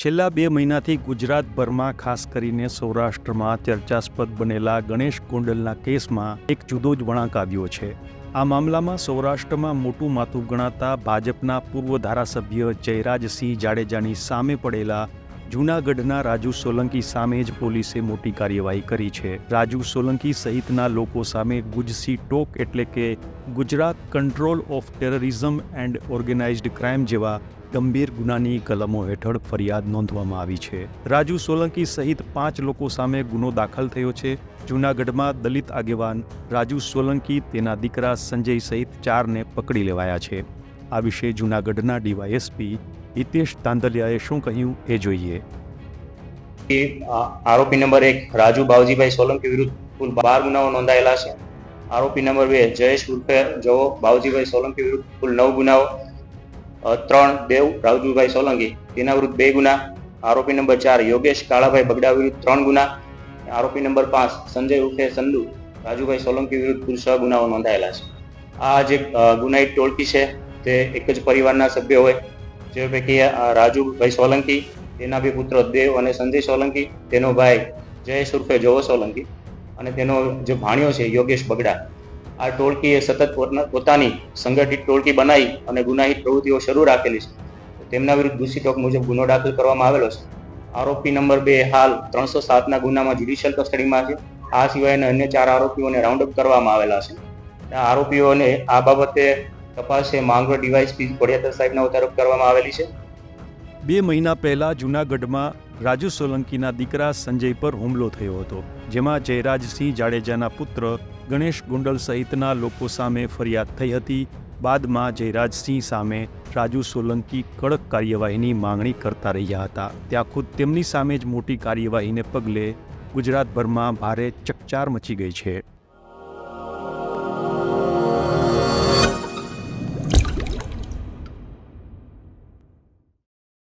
છેલ્લા બે મહિનાથી ગુજરાતભરમાં ખાસ કરીને સૌરાષ્ટ્રમાં ચર્ચાસ્પદ બનેલા ગણેશ ગોંડલના કેસમાં એક જુદો જ વળાંક આવ્યો છે. આ મામલામાં સૌરાષ્ટ્રમાં મોટું માથું ગણાતા ભાજપના પૂર્વ ધારાસભ્ય જયરાજસિંહ જાડેજાની સામે પડેલા જૂનાગઢના રાજુ સોલંકી સામે જ પોલીસે મોટી કાર્યવાહી કરી છે. રાજુ સોલંકી સહિતના લોકો સામે ગુજસી ટોક એટલે કે Gujarat control of terrorism and organised crime જેવા ગંભીર ગુનાની કલમો હેઠળ ફરિયાદ નોંધવામાં આવી છે. રાજુ સોલંકી સહિત પાંચ લોકો સામે ગુનો દાખલ થયો છે. જૂનાગઢમાં દલિત આગેવાન રાજુ સોલંકી, તેના દીકરા સંજય સહિત ચારને પકડી લેવાયા છે. આ વિશે જૂનાગઢના ડીવાયએસપી હિતેશ તાંદલિયાએ શું કહ્યું એ જોઈએ. આરોપી નંબર એક રાજુ બાવજીભાઈ સોલંકી વિરુદ્ધ કુલ બાર ગુનાઓ નોંધાયેલા છે. આરોપી નંબર બે જયેશ ઉર્ફે જવો બાવજીભાઈ સોલંકી વિરુદ્ધ કુલ નવ ગુનાઓ ત્રણ દેવ રાજુભાઈ સોલંકી, તેના વિરુદ્ધ બે ગુના. આરોપી નંબર ચાર યોગેશ કાળાભાઈ બગડા વિરુદ્ધ ત્રણ ગુના. આરોપી નંબર પાંચ સંજય ઉર્ફે સંધુ રાજુભાઈ સોલંકી વિરુદ્ધ કુલ છ ગુનાઓ નોંધાયેલા છે. આ જે ગુનાહિત ટોળકી છે તે એક જ પરિવારના સભ્યો હોય. જે પૈકી રાજુભાઈ સોલંકી, તેના બે પુત્ર દેવ અને સંજય સોલંકી, તેનો ભાઈ જયેશ ઉર્ફે જોવો સોલંકી અને તેનો જે ભાણ્યો છે યોગેશ બગડા, આ ટોળકીએ સતત પોતાની સંગઠિત ટોળકી બનાવી અને ગુનાહિત પ્રવૃત્તિઓ શરૂ રાખેલી છે. તેમના વિરુદ્ધ દૂષિત મુજબ ગુનો દાખલ કરવામાં આવેલો છે. આરોપી નંબર બે હાલ ત્રણસો સાતના ગુનામાં જ્યુડિશિયલ કસ્ટડીમાં છે. આ સિવાયના અન્ય ચાર આરોપીઓને રાઉન્ડ અપ કરવામાં આવેલા છે. આરોપીઓને આ બાબતે તપાસે માંગરોળ ડીવાયસપી ખોડિયાદર સાહેબના ઉતારોપ કરવામાં આવેલી છે. બે મહિના પહેલા જૂનાગઢમાં રાજુ સોલંકીના દીકરા સંજય પર હુમલો થયો હતો, જેમાં જયરાજસિંહ જાડેજાના પુત્ર ગણેશ ગુંડલ સહિતના લોકો સામે ફરિયાદ થઈ હતી. બાદમાં જયરાજસિંહ સામે રાજુ સોલંકી કડક કાર્યવાહીની માંગણી કરતા રહ્યા હતા. ત્યાં ખુદ તેમની સામે જ મોટી કાર્યવાહીને પગલે ગુજરાતભરમાં ભારે ચકચાર મચી ગઈ છે.